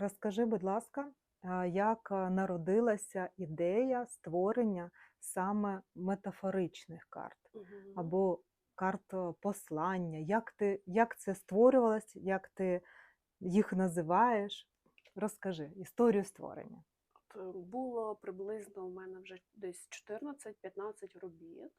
Розкажи, будь ласка, як народилася ідея створення саме метафоричних карт або карт послання? Як ти, як це створювалось, як ти їх називаєш? Розкажи історію створення. Е, Було приблизно у мене вже десь 14-15 робіт.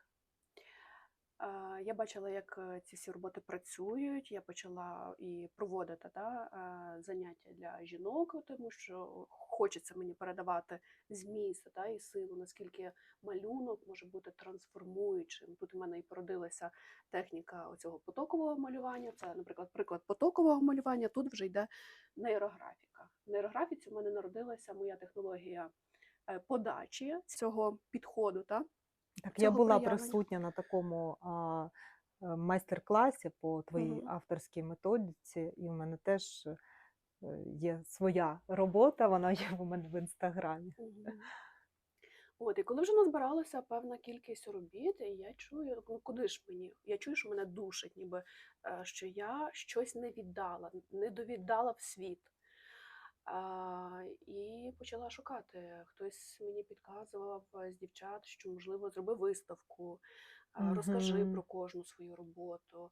Я бачила, як е, ці всі роботи працюють. Я почала і проводити да, е, заняття для жінок, тому що хочеться мені передавати зміст да, і силу, наскільки малюнок може бути трансформуючим. Тут у мене і породилася техніка оцього потокового малювання. Це, наприклад, приклад потокового малювання. Тут вже йде нейрографіка. В нейрографіці у мене народилася моя технологія е, подачі цього підходу. Та? Так, я була проявлення. присутня на такому а, е, майстер-класі по твоїй Мгм. авторській методиці, і в мене теж є своя робота, вона є у мене в інстаграмі. Мгм. От, і коли вже назбиралася певна кількість робіт, і я чую, ну куди ж мені? Я чую, що мене душить, ніби що я щось не віддала, не довіддала в світ. А, почала шукати. Хтось мені підказував е, з дівчат, що можливо зроби виставку, а, розкажи про кожну свою роботу.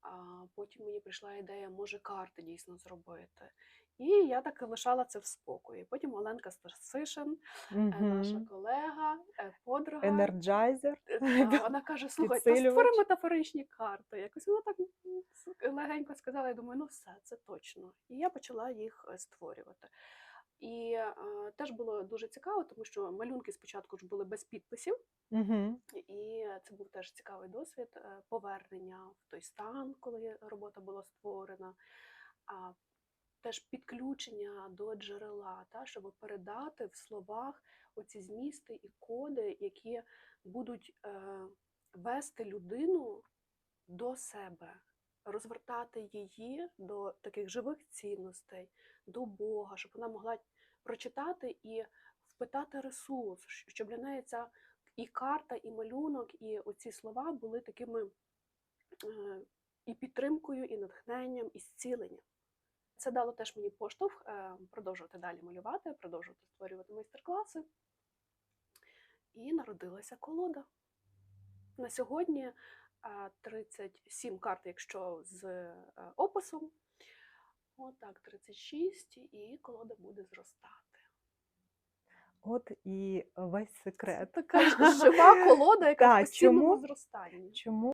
А потім мені прийшла ідея, може карти дійсно зробити. І я так лишала це в спокої. Потім Оленка Старсишин, е, наша колега, е, подруга. Енерджайзер. Е, Вона каже: слухай, створи метафоричні карти. Якось вона так легенько сказала, я думаю, ну все, це точно. І я почала їх е, створювати. І е, теж було дуже цікаво, тому що малюнки спочатку ж були без підписів, Мгм. і це був теж цікавий досвід е, повернення в той стан, коли робота була створена. А теж підключення до джерела, та, щоб передати в словах оці змісти і коди, які будуть е, вести людину до себе, розвертати її до таких живих цінностей, до Бога, щоб вона могла прочитати і впитати ресурс, щоб для неї ця і карта, і малюнок, і оці слова були такими е, і підтримкою, і натхненням, і зціленням. Це дало теж мені поштовх е, продовжувати далі малювати, продовжувати створювати майстер-класи. І народилася колода. На сьогодні 37 карт, якщо з е, описом. Отак, 36, і колода буде зростати. От і весь секрет. Така жива колода, яка Так, в постійному чому? зростанні. Чому